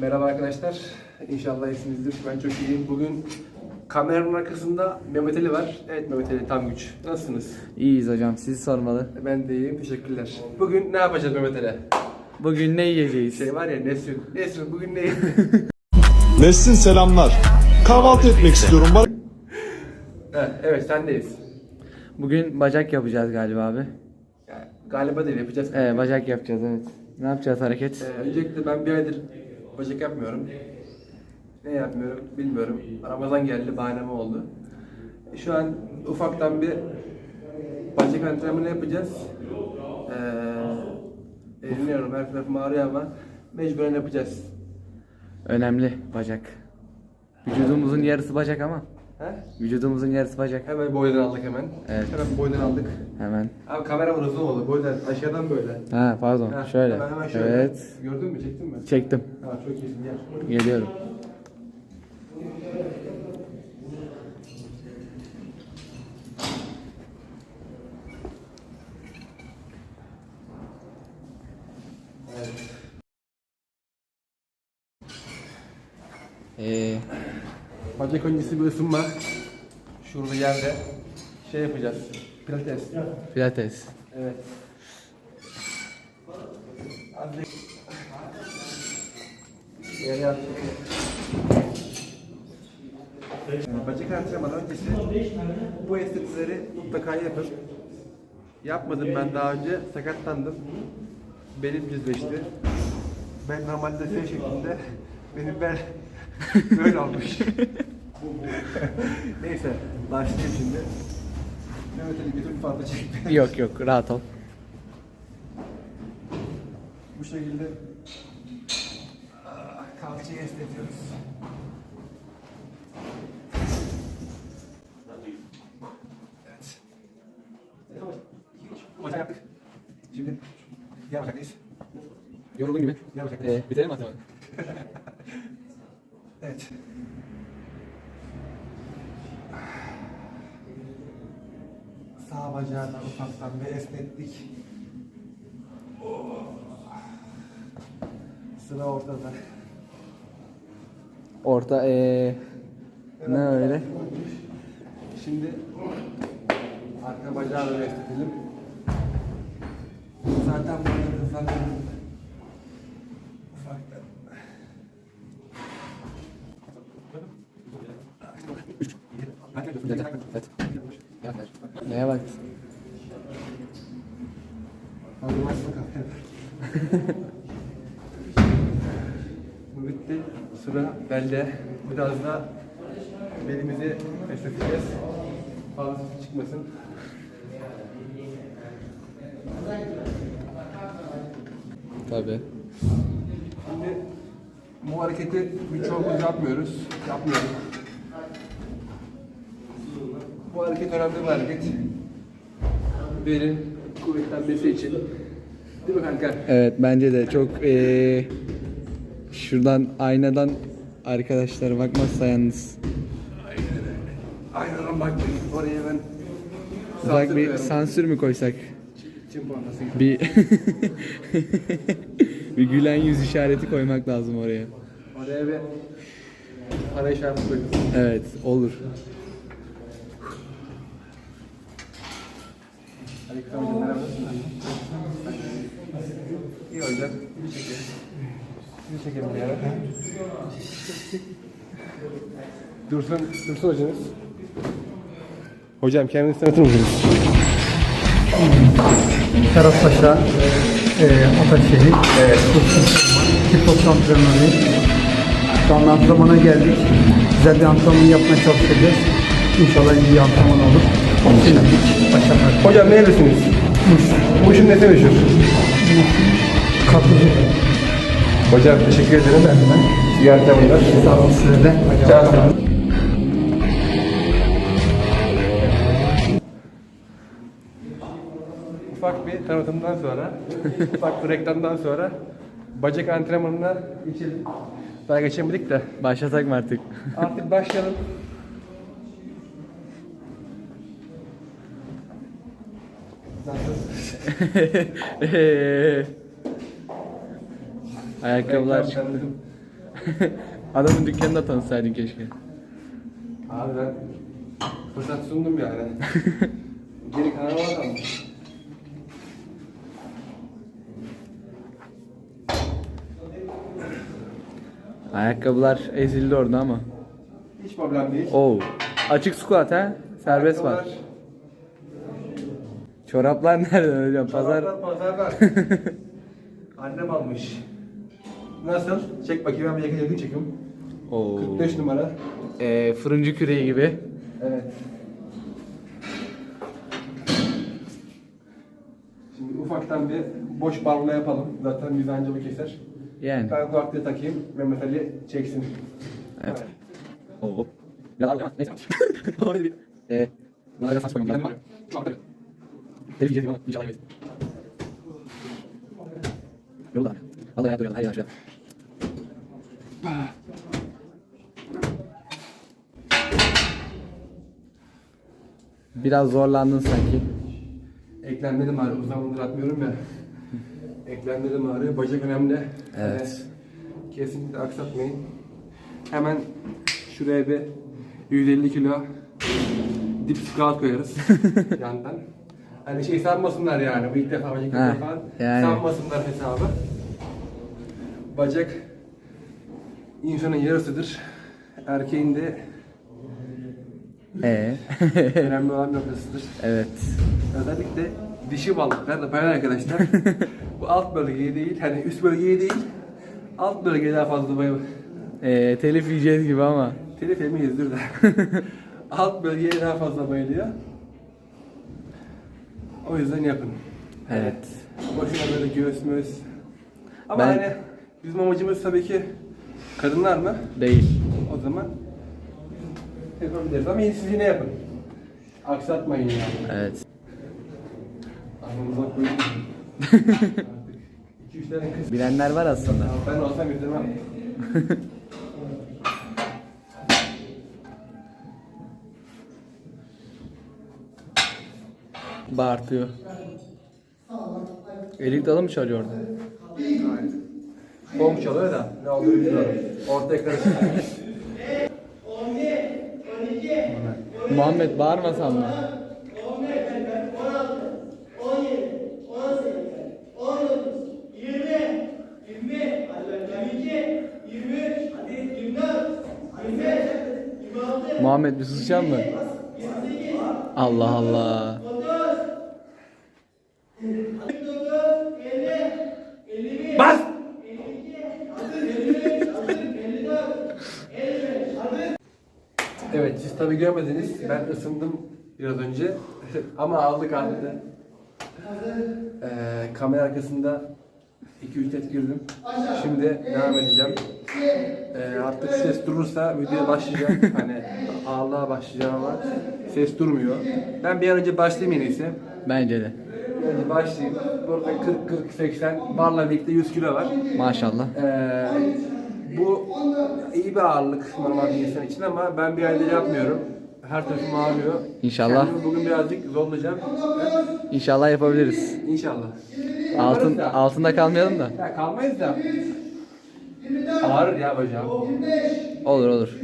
Merhaba arkadaşlar. İnşallah iyisinizdir. Ben çok iyiyim. Bugün kameranın arkasında Mehmet Ali var. Evet Mehmet Ali tam güç. Nasılsınız? İyiyiz hocam sizi sormalı. Ben de iyiyim. Teşekkürler. Bugün ne yapacağız Mehmet Ali? Bugün ne yiyeceğiz? Şey var ya Nesrin. Nesrin bugün ne? Nesin selamlar. Kahvaltı etmek istiyorum. Bana Ha, evet sendeyiz. Bugün bacak yapacağız galiba abi. Yani, galiba değil yapacağız. Evet bacak yapacağız evet. Ne yapacağız hareket? Ee, öncelikle ben bir aydır bacak yapmıyorum. Ne yapmıyorum bilmiyorum. Ramazan geldi bahanem oldu. Şu an ufaktan bir bacak antrenmanı yapacağız. Ee, eğleniyorum her tarafım ağrıyor ama mecburen yapacağız. Önemli bacak. Vücudumuzun yarısı bacak ama. He? Vücudumuzun yarısı bacak. Hemen boydan aldık hemen. Evet. Hemen boydan aldık. Hemen. Abi kamera var uzun oldu. Boydan aşağıdan böyle. Ha pardon Ha, şöyle. Hemen, hemen şöyle. Evet. Gördün mü? Çektin mi? Çektim. Ha, çok iyisin gel. Geliyorum. Ee, Bacak öncesi bir ısınma. Şurada yerde şey yapacağız. Pilates. pilates. Evet. Yere yat. Bacak antrenmanı öncesi bu esnekleri mutlaka yapın. Yapmadım ben daha önce, sakatlandım. Belim düzleşti. Ben normalde şey şeklinde, benim bel böyle olmuş. Neyse, başlayayım şimdi. Mehmet Ali bir türlü fazla çekme. Yok yok rahat ol. Bu şekilde ah, kalçayı esnetiyoruz. Evet. Bacak yaptık. Şimdi diğer bacaktayız. Yoruldun gibi. Diğer bacaktayız. Ee, bitirelim artık. Evet. Da ufaktan bir esnettik. Oh. Sıra ortada. Orta ee, ne öyle? Şimdi arka bacağı da esnetelim. Zaten burada hızlandırdım. Ufaktan. Evet. Neye bak? Başla kafaya. Bu bitti. Sıra belde. Biraz da belimizi esneteceğiz. Fazla çıkmasın. Tabii. Şimdi bu hareketi birçoğumuz yapmıyoruz. Yapmıyoruz. Bu hareket önemli bir hareket. Belin kuvvetlenmesi için. Değil mi kanka? Evet bence de çok eee, şuradan aynadan arkadaşlar bakmazsa yalnız Aynen bakmayın. Oraya ben ufak bir koyarım. sansür mü koysak? Gibi. Bir bir gülen yüz işareti koymak lazım oraya. Oraya bir para işareti koydum. Evet olur. Aleyküm hocam merhaba. İyi hocam. Bir çekelim. Bir çekelim bir ara. Dursun, Dursun hocamız. Hocam kendinizi tanıtır mısınız? Ferhat Paşa, e, Ataşehir, evet. kickbox antrenörüyüm. Şu an antrenmana geldik. Güzel bir antrenman yapmaya çalışacağız. İnşallah iyi bir antrenman olur. Başarılar. Hocam nerelisiniz? Muş. Muş'un nesi meşhur? Kapıcı. Hocam teşekkür ederim. Ben. İyi antrenmanlar. Sağ olun size de. Sağ olun. Ufak bir tanıtımdan sonra, ufak bir reklamdan sonra bacak antrenmanına geçelim. Daha geçemedik de. Başlasak mı artık? Artık başlayalım. Ayakkabılar tanıtım. Adamın dükkanında tanısaydın keşke. Abi ben fırsat sundum yani. Geri kanala bakalım. Ayakkabılar ezildi orada ama. Hiç problem değil. Oo. Açık squat ha? Serbest var. Çoraplar nerede hocam? Pazar. çoraplar, Pazarlar. Annem almış. Nasıl? Çek bakayım ben bir yakın yakın çekiyorum. Oo. 45 numara. Ee, fırıncı küreği gibi. Evet. Şimdi ufaktan bir boş barla yapalım. Zaten mizancımı keser. Yani. Ben kulaklığı takayım ve metali çeksin. Evet. Oo. Ağır ama neyse. Ee, buna da saç koymam lazım. Telif yiyeceğiz ama inşallah yemeyiz. Yolda. Vallahi hayat uyandı. Her yer. Biraz zorlandın sanki. Eklemlerim ağrıyor. Uzun zamandır atmıyorum ya. Eklemlerim ağrıyor. Bacak önemli. Evet. Ee, kesinlikle aksatmayın. Hemen şuraya bir 150 kilo dip squat koyarız yandan. Hani şey sanmasınlar yani bu ilk defa bacak Ha, yapıyor falan. yani. Sanmasınlar hesabı. Bacak insanın yarısıdır. Erkeğin de Ee. önemli olan noktasıdır. evet. Özellikle dişi balıklar da bayan arkadaşlar. bu alt bölgeye değil, hani üst bölgeye değil, alt bölgeye daha fazla bayılır. Ee, telif yiyeceğiz gibi ama. Telif yemeyiz dur da. alt bölgeye daha fazla bayılıyor. O yüzden yapın. Evet. Boşuna böyle göğüs möğüs. Ama Ben- hani bizim amacımız tabii ki kadınlar mı? Değil. O zaman yapabiliriz. Ama siz yine yapın. Aksatmayın yani. Evet. Aklınıza koyun. Artık 2-3 tane kız Bilenler var aslında. Ben olsam getirmem. Bağırtıyor. Elik dalı mı çalıyor orada? Bom çalıyor da ne olduğunu bilmiyorum. Ortaya karışık. Muhammed bağırmasan mı? Muhammed bir susacak mı? Allah Allah. Bas! Görmediniz. Ben ısındım biraz önce. Ama aldık aldı. Ee, kamera arkasında 2-3 set girdim. Şimdi devam edeceğim. Ee, artık ses durursa videoya başlayacağım. Hani ağırlığa başlayacağım ama ses durmuyor. Ben bir an önce başlayayım en iyisi. Bence de. Önce başlayayım. Burada 40-40-80 barla birlikte 100 kilo var. Maşallah. Ee, bu iyi bir ağırlık normal bir insan için ama ben bir aydır yapmıyorum. Her tarafım ağrıyor. İnşallah. Kendimi bugün birazcık zorlayacağım. İnşallah yapabiliriz. İnşallah. Altın da. altında kalmayalım da. Ya kalmayız da. Ağrır ya bacağım. Olur olur.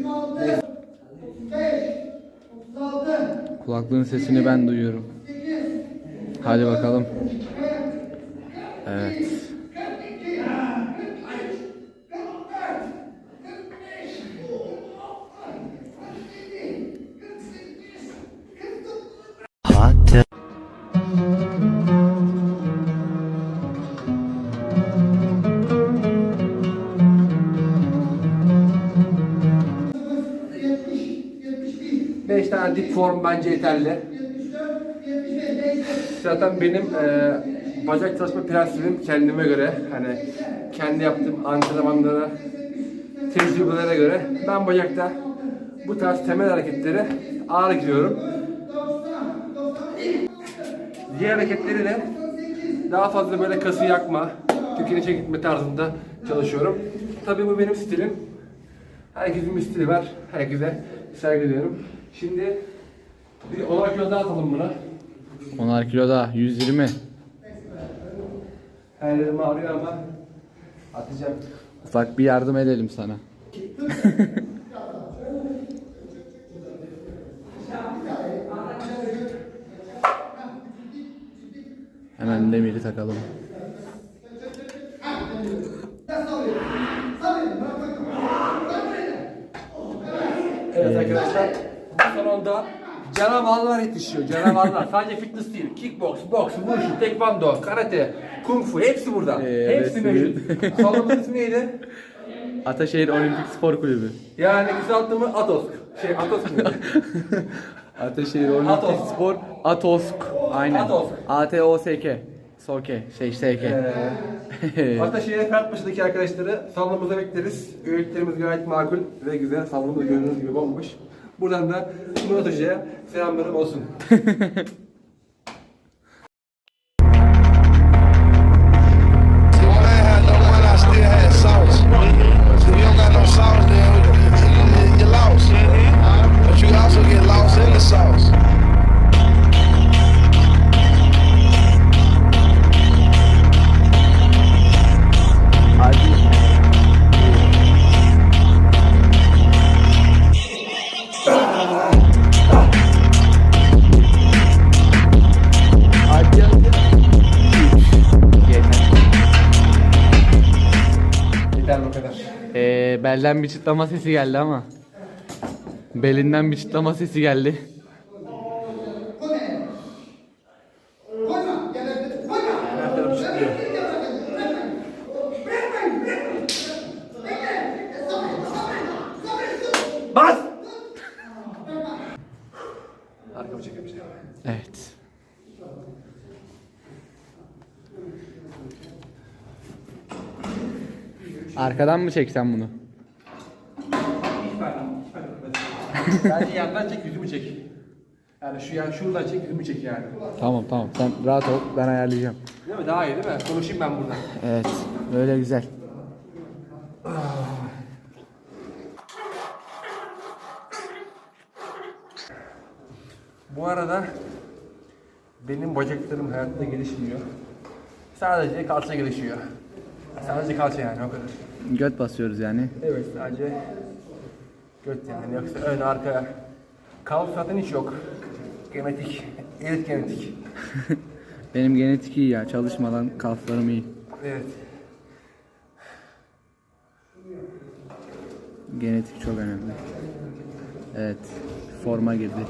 Kulaklığın sesini ben duyuyorum. Hadi bakalım. Evet. Tane dip form bence yeterli. Zaten benim e, bacak çalışma prensibim kendime göre hani kendi yaptığım antrenmanlara, tecrübelere göre ben bacakta bu tarz temel hareketleri ağır gidiyorum. Diğer hareketleri de daha fazla böyle kası yakma, kökeni çekitme tarzında çalışıyorum. Tabii bu benim stilim. Herkesin bir stili var. Herkese saygı duyuyorum. Şimdi bir 10 kilo daha atalım buna. 10'ar kilo daha 120. Her yerim ağrıyor ama atacağım. Ufak bir yardım edelim sana. Hemen demiri takalım. Evet arkadaşlar. Salonda canavarlar yetişiyor. Canavarlar. Sadece fitness değil. Kickbox, boks, wushu, taekwondo, karate, kung fu hepsi burada. Ee, hepsi resmi. mevcut. Salonun ismi neydi? Ataşehir Olimpik Spor Kulübü. Yani kısaltımı ATOSK. Şey ATOSK mıydı? Ataşehir Olimpik Atos. Spor Atosk. Aynen. Atosk. A T O S K. Soke. Şey SK. Ee, Ataşehir Fertbaşı'daki arkadaşları salonumuza bekleriz. Öğütlerimiz gayet makul ve güzel. Salonumuz gördüğünüz gibi bomboş. Buradan da Murat Hoca'ya selamlarım olsun. belden bir çıtlama sesi geldi ama. Belinden bir çıtlama sesi geldi. Bas! Arkamı çekmişim. Evet. Arkadan mı çeksem bunu? Bence yandan çek, yüzümü çek. Yani şu yan şuradan çek, yüzümü çek yani. Tamam tamam sen rahat ol ben ayarlayacağım. Değil mi? Daha iyi değil mi? Konuşayım ben buradan. Evet böyle güzel. Bu arada benim bacaklarım hayatta gelişmiyor. Sadece kalça gelişiyor. Sadece kalça yani o kadar. Göt basıyoruz yani. Evet sadece göt yani yoksa ön arka kalp zaten hiç yok. Genetik, elit genetik. Benim genetik iyi ya çalışmadan kalflarım iyi. Evet. Genetik çok önemli. Evet forma girdi.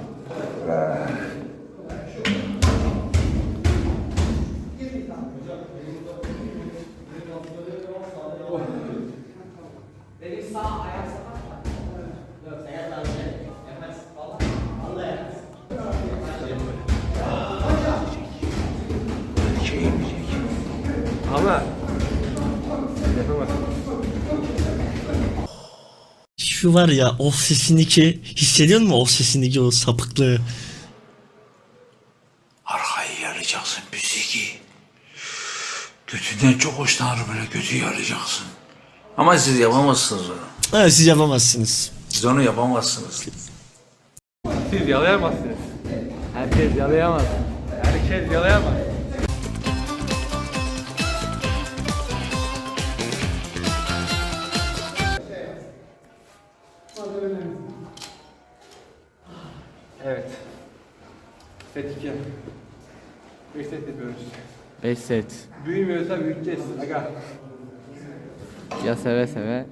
Şu var ya o sesindeki hissediyor musun o sesindeki o sapıklığı? Arkayı yarayacaksın müziği. Götünden çok hoşlanır böyle götü yarayacaksın. Ama siz yapamazsınız onu. Ha, siz yapamazsınız. Siz onu yapamazsınız. Siz yalayamazsınız. Herkes yalayamaz. Herkes yalayamaz. 5 set. Büyümüyorsa büyüteceğiz. Aga. Ya seve seve.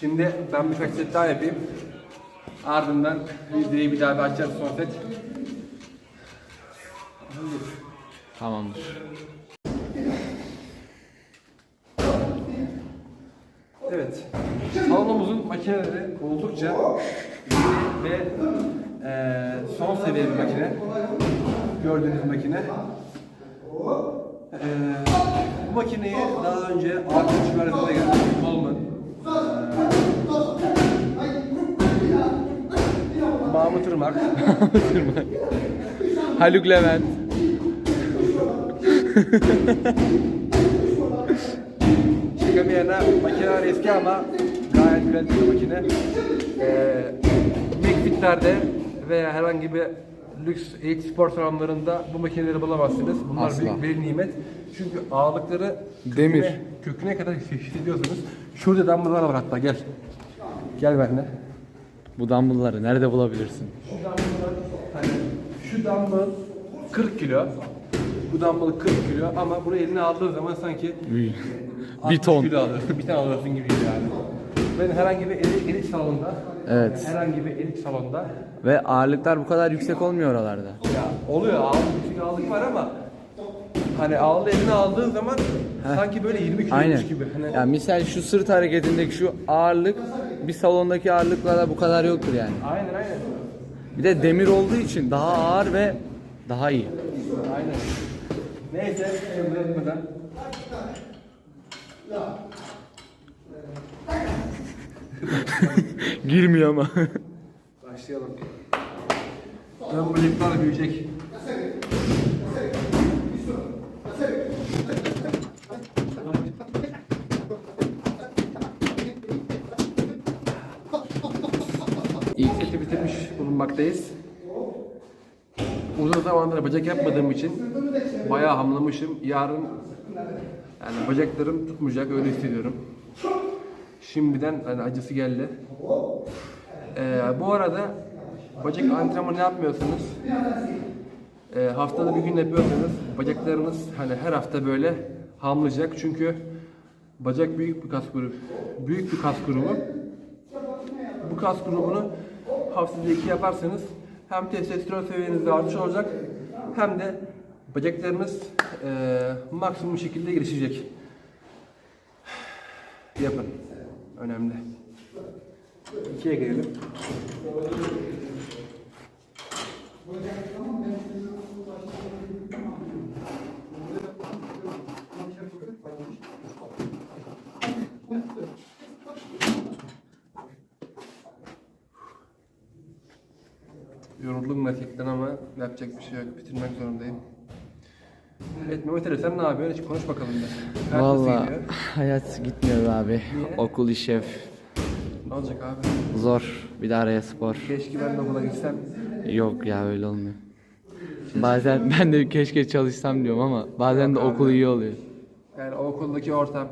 Şimdi ben birkaç set daha yapayım. Ardından videoyu bir daha bir açacağız son set. Tamamdır. Evet. Salonumuzun makineleri oldukça iyi ve eee son seviye bir makine. Gördüğünüz makine. Eee bu makineyi daha önce arkadaşım arasında geldi. Coleman. Eee, Mahmut Irmak. Haluk Levent. Yana makineler eski ama gayet güzel bir makine. Ee, McFit'lerde veya herhangi bir lüks eğit spor salonlarında bu makineleri bulamazsınız. Bunlar Asla. büyük bir nimet. Çünkü ağırlıkları Demir. köküne, köküne kadar hissediyorsunuz. Şurada dumbbell'lar var hatta gel. Gel benimle. Bu dumbbellları nerede bulabilirsin? Şu dumbbell, hani şu dumbbell 40 kilo. Bu dumbbell 40 kilo ama buraya eline aldığın zaman sanki Bir 60 ton. kilo alıyorsun, bir tane alıyorsun gibi yani. Ben herhangi bir elit, elit salonda, Evet. herhangi bir elit salonda Ve ağırlıklar bu kadar yüksek olmuyor oralarda. ya oluyor ağırlık, yüksek ağırlık var ama hani ağırlığı eline aldığın zaman sanki böyle 20 kiloymuş Aynen. gibi. Hani Ya misal şu sırt hareketindeki şu ağırlık bir salondaki ağırlıkla bu kadar yoktur yani. aynen aynen. Bir de demir olduğu için daha ağır ve daha iyi. Aynen. Neyse, evde etmeden. Girmiyor ama. Başlayalım. Ön bacaklar büyüyecek. İlk bitirmiş bulunmaktayız. Zamandır bacak yapmadığım için bayağı hamlamışım. Yarın yani bacaklarım tutmayacak öyle hissediyorum. Şimdiden hani acısı geldi. Ee, bu arada bacak antrenmanı yapmıyorsunuz. Ee, haftada bir gün yapıyorsanız bacaklarınız hani her hafta böyle hamlayacak çünkü bacak büyük bir kas grubu. Büyük bir kas grubu. Bu kas grubunu haftada iki yaparsanız hem testosteron seviyenizde artış olacak hem de bacaklarınız eee maksimum şekilde gelişecek. Yapın. Önemli. İkiye gelelim. Yoruldum gerçekten ama yapacak bir şey yok. Bitirmek zorundayım. Evet Mehmet Ali sen ne yapıyorsun? Hiç konuş bakalım. Hayat nasıl Valla gidiyor? hayat gitmiyor abi. Okul iş ev. Ne olacak abi? Zor. Bir de araya spor. Keşke ben de okula gitsem. Yok ya öyle olmuyor. Bazen ben de keşke çalışsam diyorum ama bazen de okul iyi oluyor. Yani o okuldaki ortam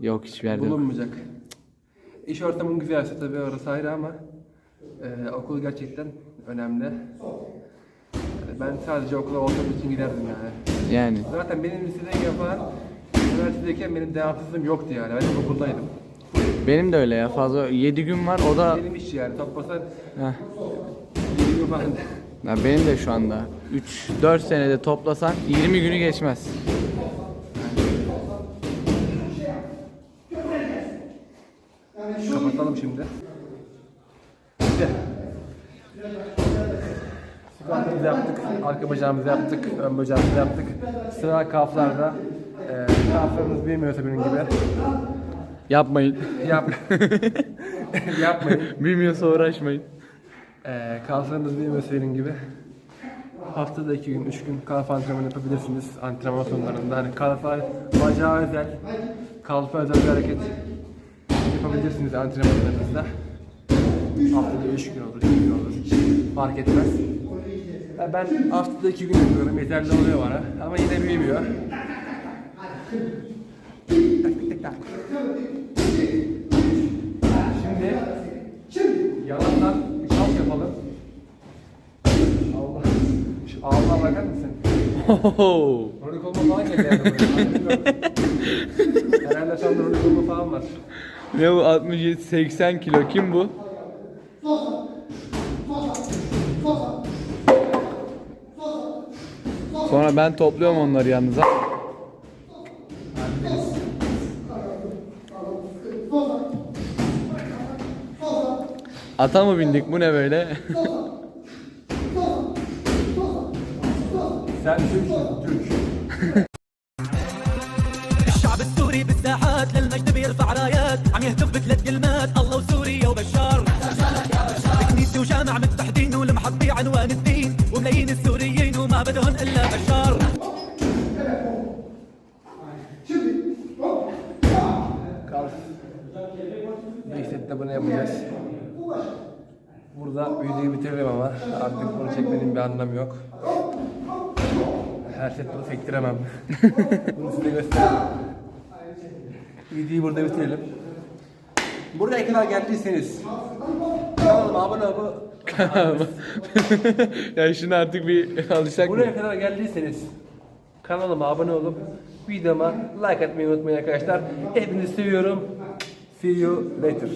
Yok hiçbir yerde yok. bulunmayacak. İş ortamın güzelse tabii orası ayrı ama e, okul gerçekten önemli. Yani ben sadece okula olduğum için giderdim yani. Yani Zaten benim lisedeyken falan, üniversitedeyken benim devamsızlığım yoktu yani. Ben hep okuldaydım. benim de öyle ya fazla 7 gün var o da Benim iş yani. Toplasan Heh. 20 gün falan. Ya benim de şu anda 3-4 senede toplasan 20 günü geçmez. Kapatalım şimdi. Squat'ımızı yaptık, arka bacağımızı yaptık, ön bacağımızı yaptık. Sıra kaflarda. Ee, kaflarınız bilmiyorsa benim gibi. Yapmayın. Yap. Yapmayın. Bilmiyorsa uğraşmayın. Ee, kalflarınız bilmiyorsa benim gibi. Haftada iki gün, üç gün kalf antrenmanı yapabilirsiniz antrenman sonlarında. Hani kalfa bacağı özel, kalfa özel bir hareket yapabilirsiniz antrenmanlarınızda. Haftada üç gün olur, iki gün olur, fark etmez. Ya Ben haftada iki gün yapıyorum, yeterli oluyor bana ama yine büyümüyor. Şimdi yalandan bir kalk yapalım. Allah. Şu ağzına bakar mısın? Oho. Rolik olma falan geldi yani. Herhalde şu anda rolik olma falan var. Ne bu 67 80 kilo kim bu? Sonra ben topluyorum onları yanınıza. Ata mı bindik bu ne böyle? Sen Türksün, Türk. Bunu yapacağız. Burada videoyu bitiririm ama artık bunu çekmenin bir anlamı yok. Her set bunu sektiremem. bunu size göstereyim. Videoyu burada bitirelim. Buraya kadar geldiyseniz kanalıma abone olup ya şunu artık bir alışacak Buraya kadar geldiyseniz kanalıma abone olup videoma like atmayı unutmayın arkadaşlar. Hepinizi seviyorum. See you later.